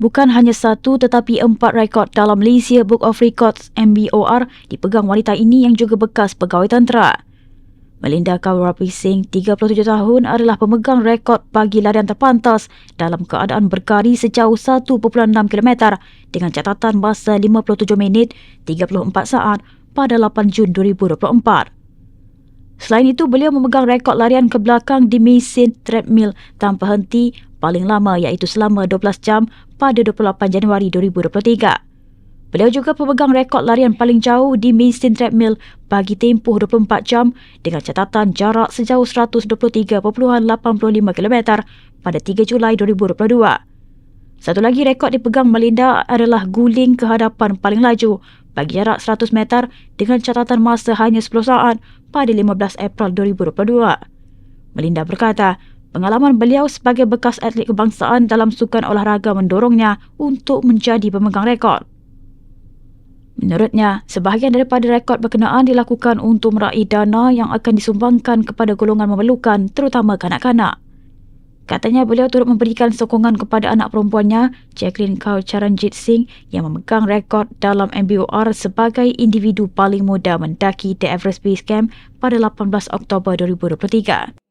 Bukan hanya satu tetapi empat rekod dalam Malaysia Book of Records MBOR dipegang wanita ini yang juga bekas pegawai tentera. Melinda Kawrapi Singh, 37 tahun, adalah pemegang rekod bagi larian terpantas dalam keadaan berkari sejauh 1.6 km dengan catatan masa 57 minit 34 saat pada 8 Jun 2024. Selain itu, beliau memegang rekod larian ke belakang di mesin treadmill tanpa henti paling lama iaitu selama 12 jam pada 28 Januari 2023. Beliau juga pemegang rekod larian paling jauh di mesin treadmill bagi tempoh 24 jam dengan catatan jarak sejauh 123.85 km pada 3 Julai 2022. Satu lagi rekod dipegang Melinda adalah guling ke hadapan paling laju bagi jarak 100 meter dengan catatan masa hanya 10 saat pada 15 April 2022. Melinda berkata, pengalaman beliau sebagai bekas atlet kebangsaan dalam sukan olahraga mendorongnya untuk menjadi pemegang rekod. Menurutnya, sebahagian daripada rekod berkenaan dilakukan untuk meraih dana yang akan disumbangkan kepada golongan memerlukan, terutama kanak-kanak. Katanya beliau turut memberikan sokongan kepada anak perempuannya, Jacqueline Kaur Charanjit Singh yang memegang rekod dalam MBOR sebagai individu paling muda mendaki The Everest Base Camp pada 18 Oktober 2023.